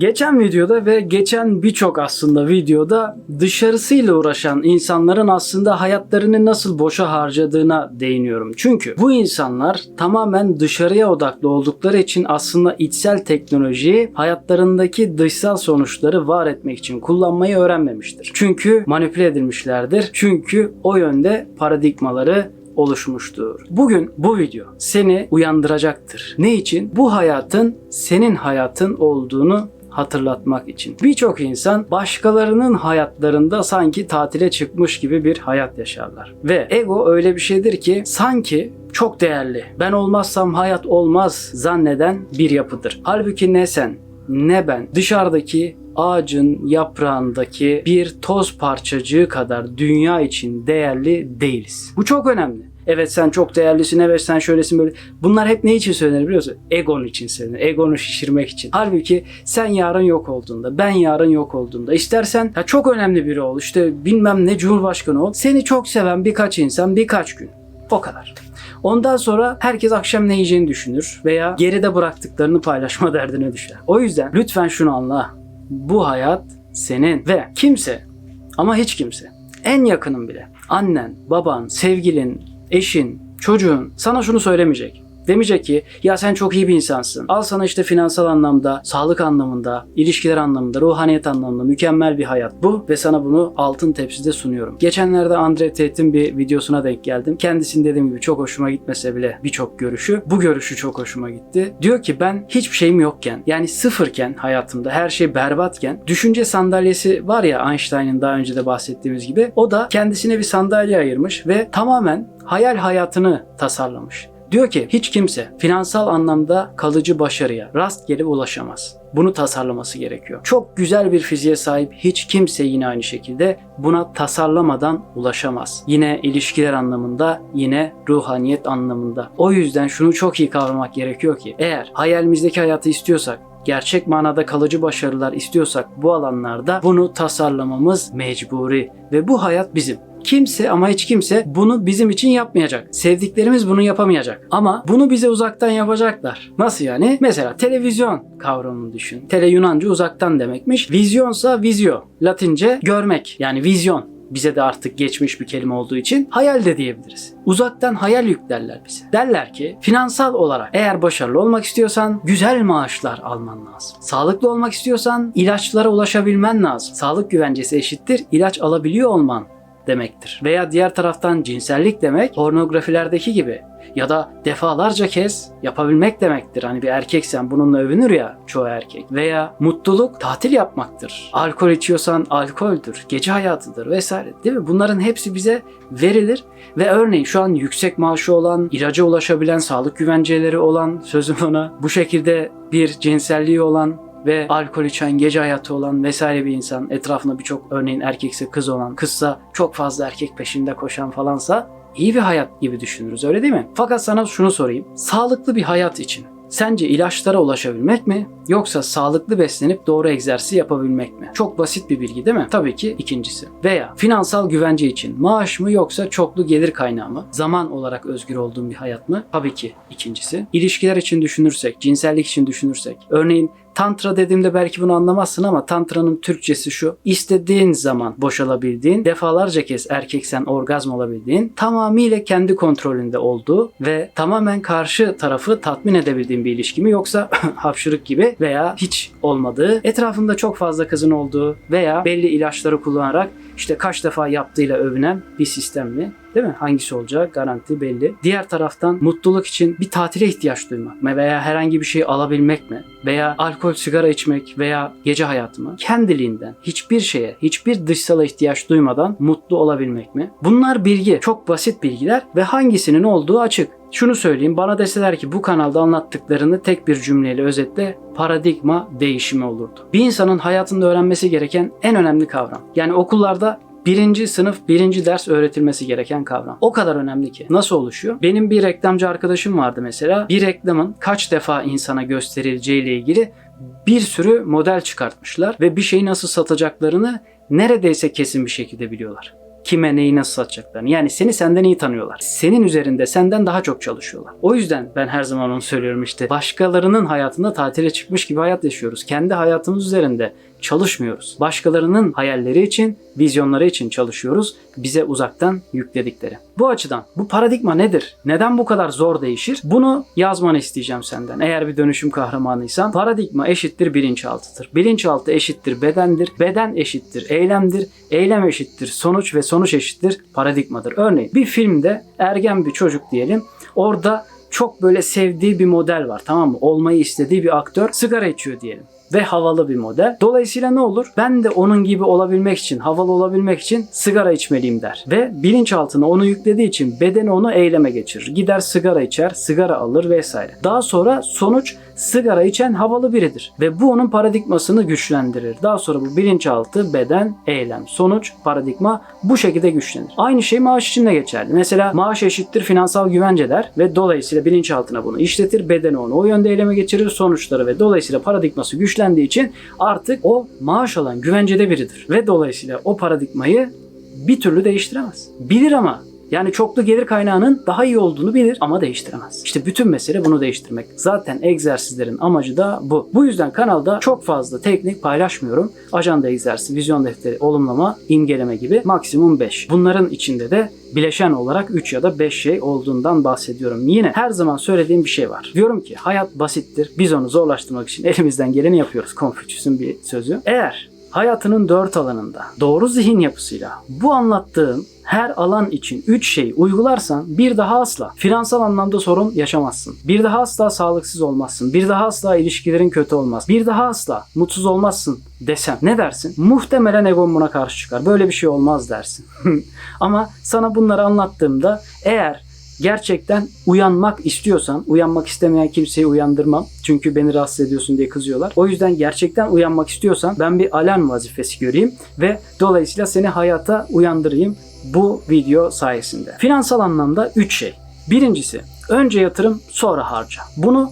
Geçen videoda ve geçen birçok aslında videoda dışarısıyla uğraşan insanların aslında hayatlarını nasıl boşa harcadığına değiniyorum. Çünkü bu insanlar tamamen dışarıya odaklı oldukları için aslında içsel teknolojiyi hayatlarındaki dışsal sonuçları var etmek için kullanmayı öğrenmemiştir. Çünkü manipüle edilmişlerdir. Çünkü o yönde paradigmaları oluşmuştur. Bugün bu video seni uyandıracaktır. Ne için? Bu hayatın senin hayatın olduğunu hatırlatmak için. Birçok insan başkalarının hayatlarında sanki tatile çıkmış gibi bir hayat yaşarlar. Ve ego öyle bir şeydir ki sanki çok değerli. Ben olmazsam hayat olmaz zanneden bir yapıdır. Halbuki ne sen ne ben dışarıdaki ağacın yaprağındaki bir toz parçacığı kadar dünya için değerli değiliz. Bu çok önemli. Evet sen çok değerlisin, evet sen şöylesin böyle. Bunlar hep ne için söylenir biliyor musun? Egon için söylenir. Egonu şişirmek için. Halbuki sen yarın yok olduğunda, ben yarın yok olduğunda, istersen ya çok önemli biri ol, işte bilmem ne cumhurbaşkanı ol. Seni çok seven birkaç insan birkaç gün. O kadar. Ondan sonra herkes akşam ne yiyeceğini düşünür veya geride bıraktıklarını paylaşma derdine düşer. O yüzden lütfen şunu anla. Bu hayat senin ve kimse ama hiç kimse en yakının bile annen, baban, sevgilin, eşin, çocuğun sana şunu söylemeyecek. Demeyecek ki ya sen çok iyi bir insansın. Al sana işte finansal anlamda, sağlık anlamında, ilişkiler anlamında, ruhaniyet anlamında mükemmel bir hayat bu ve sana bunu altın tepside sunuyorum. Geçenlerde Andre Tate'in bir videosuna denk geldim. Kendisinin dediğim gibi çok hoşuma gitmese bile birçok görüşü. Bu görüşü çok hoşuma gitti. Diyor ki ben hiçbir şeyim yokken yani sıfırken hayatımda her şey berbatken düşünce sandalyesi var ya Einstein'ın daha önce de bahsettiğimiz gibi o da kendisine bir sandalye ayırmış ve tamamen hayal hayatını tasarlamış. Diyor ki hiç kimse finansal anlamda kalıcı başarıya rastgele ulaşamaz. Bunu tasarlaması gerekiyor. Çok güzel bir fiziğe sahip hiç kimse yine aynı şekilde buna tasarlamadan ulaşamaz. Yine ilişkiler anlamında, yine ruhaniyet anlamında. O yüzden şunu çok iyi kavramak gerekiyor ki eğer hayalimizdeki hayatı istiyorsak gerçek manada kalıcı başarılar istiyorsak bu alanlarda bunu tasarlamamız mecburi ve bu hayat bizim. Kimse ama hiç kimse bunu bizim için yapmayacak. Sevdiklerimiz bunu yapamayacak. Ama bunu bize uzaktan yapacaklar. Nasıl yani? Mesela televizyon kavramını düşün. Tele Yunanca uzaktan demekmiş. Vizyonsa vizyo. Latince görmek. Yani vizyon bize de artık geçmiş bir kelime olduğu için hayal de diyebiliriz. Uzaktan hayal yüklerler bize. Derler ki finansal olarak eğer başarılı olmak istiyorsan güzel maaşlar alman lazım. Sağlıklı olmak istiyorsan ilaçlara ulaşabilmen lazım. Sağlık güvencesi eşittir ilaç alabiliyor olman demektir. Veya diğer taraftan cinsellik demek pornografilerdeki gibi ya da defalarca kez yapabilmek demektir. Hani bir erkeksen bununla övünür ya çoğu erkek. Veya mutluluk tatil yapmaktır. Alkol içiyorsan alkoldür, gece hayatıdır vesaire değil mi? Bunların hepsi bize verilir ve örneğin şu an yüksek maaşı olan, ilaca ulaşabilen, sağlık güvenceleri olan, sözüm ona bu şekilde bir cinselliği olan ve alkol içen, gece hayatı olan vesaire bir insan, etrafında birçok örneğin erkekse kız olan, kızsa çok fazla erkek peşinde koşan falansa iyi bir hayat gibi düşünürüz öyle değil mi? Fakat sana şunu sorayım. Sağlıklı bir hayat için Sence ilaçlara ulaşabilmek mi yoksa sağlıklı beslenip doğru egzersiz yapabilmek mi? Çok basit bir bilgi değil mi? Tabii ki ikincisi. Veya finansal güvence için maaş mı yoksa çoklu gelir kaynağı mı? Zaman olarak özgür olduğun bir hayat mı? Tabii ki ikincisi. İlişkiler için düşünürsek, cinsellik için düşünürsek. Örneğin Tantra dediğimde belki bunu anlamazsın ama Tantra'nın Türkçesi şu. İstediğin zaman boşalabildiğin, defalarca kez erkeksen orgazm olabildiğin, tamamıyla kendi kontrolünde olduğu ve tamamen karşı tarafı tatmin edebildiğin bir ilişki mi yoksa hapşırık gibi veya hiç olmadığı, etrafında çok fazla kızın olduğu veya belli ilaçları kullanarak işte kaç defa yaptığıyla övünen bir sistem mi? Değil mi? Hangisi olacağı garanti belli. Diğer taraftan mutluluk için bir tatile ihtiyaç duymak mı veya herhangi bir şey alabilmek mi? Veya alkol, sigara içmek veya gece hayatı mı? Kendiliğinden hiçbir şeye, hiçbir dışsala ihtiyaç duymadan mutlu olabilmek mi? Bunlar bilgi. Çok basit bilgiler ve hangisinin olduğu açık. Şunu söyleyeyim bana deseler ki bu kanalda anlattıklarını tek bir cümleyle özetle paradigma değişimi olurdu. Bir insanın hayatında öğrenmesi gereken en önemli kavram. Yani okullarda birinci sınıf birinci ders öğretilmesi gereken kavram. O kadar önemli ki. Nasıl oluşuyor? Benim bir reklamcı arkadaşım vardı mesela. Bir reklamın kaç defa insana gösterileceği ile ilgili bir sürü model çıkartmışlar ve bir şeyi nasıl satacaklarını neredeyse kesin bir şekilde biliyorlar. Kime neyi nasıl satacaklarını. Yani seni senden iyi tanıyorlar. Senin üzerinde senden daha çok çalışıyorlar. O yüzden ben her zaman onu söylüyorum işte. Başkalarının hayatında tatile çıkmış gibi hayat yaşıyoruz. Kendi hayatımız üzerinde çalışmıyoruz. Başkalarının hayalleri için, vizyonları için çalışıyoruz. Bize uzaktan yükledikleri. Bu açıdan bu paradigma nedir? Neden bu kadar zor değişir? Bunu yazmanı isteyeceğim senden. Eğer bir dönüşüm kahramanıysan paradigma eşittir bilinçaltıdır. Bilinçaltı eşittir bedendir. Beden eşittir eylemdir. Eylem eşittir sonuç ve sonuç eşittir paradigmadır. Örneğin bir filmde ergen bir çocuk diyelim. Orada çok böyle sevdiği bir model var tamam mı? Olmayı istediği bir aktör sigara içiyor diyelim ve havalı bir model. Dolayısıyla ne olur? Ben de onun gibi olabilmek için, havalı olabilmek için sigara içmeliyim der. Ve bilinçaltına onu yüklediği için bedeni onu eyleme geçirir. Gider sigara içer, sigara alır vesaire. Daha sonra sonuç sigara içen havalı biridir. Ve bu onun paradigmasını güçlendirir. Daha sonra bu bilinçaltı, beden, eylem, sonuç, paradigma bu şekilde güçlenir. Aynı şey maaş için de geçerli. Mesela maaş eşittir finansal güvence der ve dolayısıyla bilinçaltına bunu işletir. Bedeni onu o yönde eyleme geçirir. Sonuçları ve dolayısıyla paradigması güçlendiği için artık o maaş alan güvencede biridir. Ve dolayısıyla o paradigmayı bir türlü değiştiremez. Bilir ama yani çoklu gelir kaynağının daha iyi olduğunu bilir ama değiştiremez. İşte bütün mesele bunu değiştirmek. Zaten egzersizlerin amacı da bu. Bu yüzden kanalda çok fazla teknik paylaşmıyorum. Ajanda egzersizi, vizyon defteri, olumlama, imgeleme gibi maksimum 5. Bunların içinde de bileşen olarak 3 ya da 5 şey olduğundan bahsediyorum. Yine her zaman söylediğim bir şey var. Diyorum ki hayat basittir. Biz onu zorlaştırmak için elimizden geleni yapıyoruz. Konfüçyüs'ün bir sözü. Eğer hayatının dört alanında doğru zihin yapısıyla bu anlattığım her alan için 3 şey uygularsan bir daha asla finansal anlamda sorun yaşamazsın. Bir daha asla sağlıksız olmazsın. Bir daha asla ilişkilerin kötü olmaz. Bir daha asla mutsuz olmazsın desem ne dersin? Muhtemelen egon buna karşı çıkar. Böyle bir şey olmaz dersin. Ama sana bunları anlattığımda eğer gerçekten uyanmak istiyorsan, uyanmak istemeyen kimseyi uyandırmam. Çünkü beni rahatsız ediyorsun diye kızıyorlar. O yüzden gerçekten uyanmak istiyorsan ben bir alarm vazifesi göreyim ve dolayısıyla seni hayata uyandırayım bu video sayesinde. Finansal anlamda 3 şey. Birincisi önce yatırım sonra harca. Bunu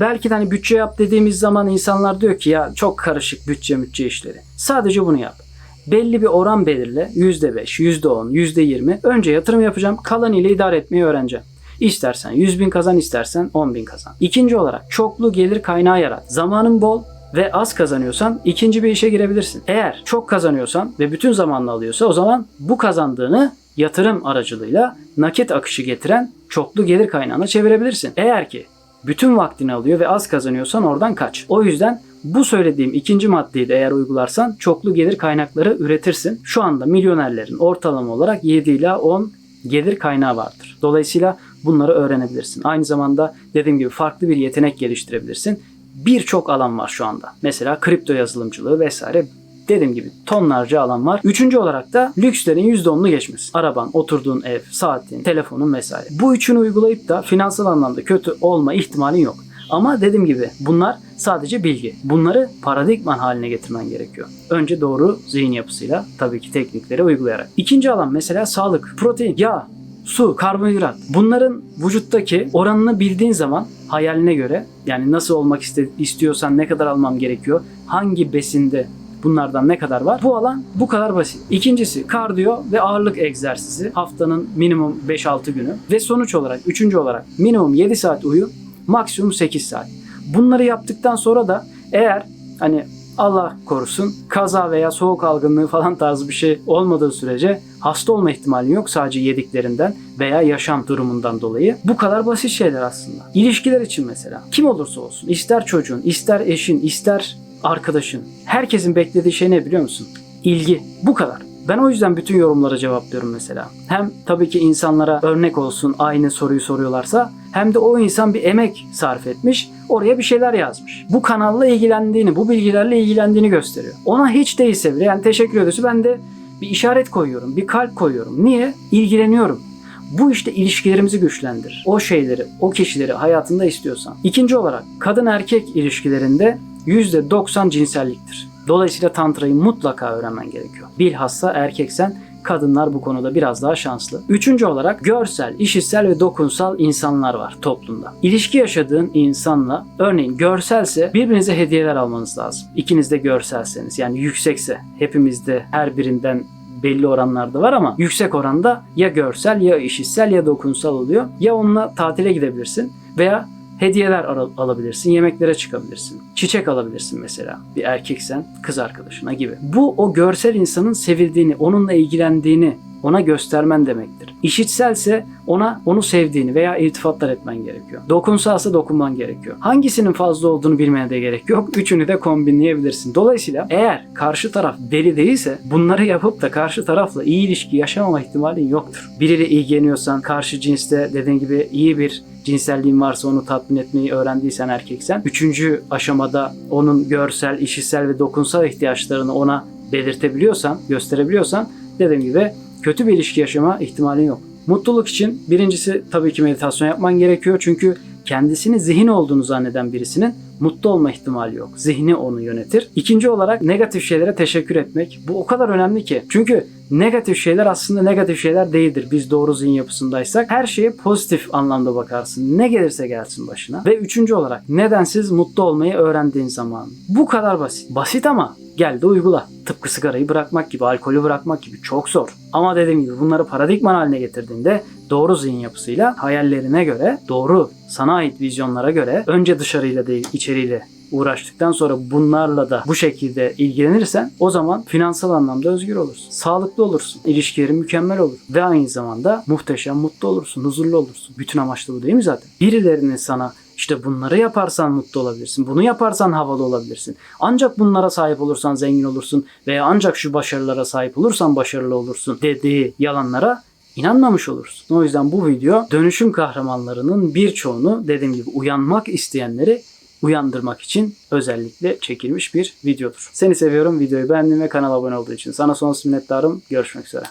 belki de hani bütçe yap dediğimiz zaman insanlar diyor ki ya çok karışık bütçe bütçe işleri. Sadece bunu yap belli bir oran belirle. %5, %10, %20. Önce yatırım yapacağım. Kalan ile idare etmeyi öğreneceğim. İstersen 100 bin kazan istersen 10 bin kazan. İkinci olarak çoklu gelir kaynağı yarat. Zamanın bol ve az kazanıyorsan ikinci bir işe girebilirsin. Eğer çok kazanıyorsan ve bütün zamanını alıyorsa o zaman bu kazandığını yatırım aracılığıyla nakit akışı getiren çoklu gelir kaynağına çevirebilirsin. Eğer ki bütün vaktini alıyor ve az kazanıyorsan oradan kaç. O yüzden bu söylediğim ikinci maddeyi de eğer uygularsan çoklu gelir kaynakları üretirsin. Şu anda milyonerlerin ortalama olarak 7 ila 10 gelir kaynağı vardır. Dolayısıyla bunları öğrenebilirsin. Aynı zamanda dediğim gibi farklı bir yetenek geliştirebilirsin. Birçok alan var şu anda. Mesela kripto yazılımcılığı vesaire dediğim gibi tonlarca alan var. Üçüncü olarak da lükslerin %10'unu geçmesi. Araban, oturduğun ev, saatin, telefonun vesaire. Bu üçünü uygulayıp da finansal anlamda kötü olma ihtimalin yok. Ama dediğim gibi bunlar sadece bilgi. Bunları paradigman haline getirmen gerekiyor. Önce doğru zihin yapısıyla tabii ki teknikleri uygulayarak. İkinci alan mesela sağlık, protein, yağ, su, karbonhidrat. Bunların vücuttaki oranını bildiğin zaman hayaline göre yani nasıl olmak istiyorsan ne kadar almam gerekiyor, hangi besinde bunlardan ne kadar var? Bu alan bu kadar basit. İkincisi kardiyo ve ağırlık egzersizi haftanın minimum 5-6 günü ve sonuç olarak üçüncü olarak minimum 7 saat uyu, maksimum 8 saat. Bunları yaptıktan sonra da eğer hani Allah korusun kaza veya soğuk algınlığı falan tarzı bir şey olmadığı sürece hasta olma ihtimalin yok sadece yediklerinden veya yaşam durumundan dolayı. Bu kadar basit şeyler aslında. İlişkiler için mesela kim olursa olsun ister çocuğun, ister eşin, ister arkadaşın herkesin beklediği şey ne biliyor musun? İlgi. Bu kadar. Ben o yüzden bütün yorumlara cevaplıyorum mesela. Hem tabii ki insanlara örnek olsun aynı soruyu soruyorlarsa hem de o insan bir emek sarf etmiş, oraya bir şeyler yazmış. Bu kanalla ilgilendiğini, bu bilgilerle ilgilendiğini gösteriyor. Ona hiç değilse bile yani teşekkür ediyorsa ben de bir işaret koyuyorum, bir kalp koyuyorum. Niye? İlgileniyorum. Bu işte ilişkilerimizi güçlendirir. O şeyleri, o kişileri hayatında istiyorsan. İkinci olarak kadın erkek ilişkilerinde %90 cinselliktir. Dolayısıyla tantrayı mutlaka öğrenmen gerekiyor. Bilhassa erkeksen kadınlar bu konuda biraz daha şanslı. Üçüncü olarak görsel, işitsel ve dokunsal insanlar var toplumda. İlişki yaşadığın insanla örneğin görselse birbirinize hediyeler almanız lazım. İkiniz de görselseniz yani yüksekse hepimizde her birinden belli oranlarda var ama yüksek oranda ya görsel ya işitsel ya dokunsal oluyor. Ya onunla tatile gidebilirsin veya hediyeler al- alabilirsin, yemeklere çıkabilirsin. Çiçek alabilirsin mesela. Bir erkeksen kız arkadaşına gibi. Bu o görsel insanın sevildiğini, onunla ilgilendiğini ona göstermen demektir. İşitselse ona onu sevdiğini veya irtifatlar etmen gerekiyor. Dokunsalsa dokunman gerekiyor. Hangisinin fazla olduğunu bilmene de gerek yok. Üçünü de kombinleyebilirsin. Dolayısıyla eğer karşı taraf deli değilse bunları yapıp da karşı tarafla iyi ilişki yaşamama ihtimalin yoktur. Biriyle ilgileniyorsan karşı cinste dediğin gibi iyi bir cinselliğin varsa onu tatmin etmeyi öğrendiysen erkeksen. Üçüncü aşamada onun görsel, işitsel ve dokunsal ihtiyaçlarını ona belirtebiliyorsan, gösterebiliyorsan dediğim gibi kötü bir ilişki yaşama ihtimalin yok. Mutluluk için birincisi tabii ki meditasyon yapman gerekiyor. Çünkü kendisini zihin olduğunu zanneden birisinin mutlu olma ihtimali yok. Zihni onu yönetir. İkinci olarak negatif şeylere teşekkür etmek. Bu o kadar önemli ki. Çünkü negatif şeyler aslında negatif şeyler değildir. Biz doğru zihin yapısındaysak her şeye pozitif anlamda bakarsın. Ne gelirse gelsin başına. Ve üçüncü olarak nedensiz mutlu olmayı öğrendiğin zaman. Bu kadar basit. Basit ama gel de uygula. Tıpkı sigarayı bırakmak gibi, alkolü bırakmak gibi çok zor. Ama dediğim gibi bunları paradigman haline getirdiğinde doğru zihin yapısıyla hayallerine göre, doğru sana ait vizyonlara göre önce dışarıyla değil içeriyle uğraştıktan sonra bunlarla da bu şekilde ilgilenirsen o zaman finansal anlamda özgür olursun. Sağlıklı olursun. İlişkilerin mükemmel olur. Ve aynı zamanda muhteşem mutlu olursun. Huzurlu olursun. Bütün amaç da bu değil mi zaten? Birilerinin sana işte bunları yaparsan mutlu olabilirsin. Bunu yaparsan havalı olabilirsin. Ancak bunlara sahip olursan zengin olursun veya ancak şu başarılara sahip olursan başarılı olursun dediği yalanlara inanmamış olursun. O yüzden bu video dönüşüm kahramanlarının birçoğunu dediğim gibi uyanmak isteyenleri uyandırmak için özellikle çekilmiş bir videodur. Seni seviyorum. Videoyu beğendiğin ve kanala abone olduğu için. Sana sonsuz minnettarım. Görüşmek üzere.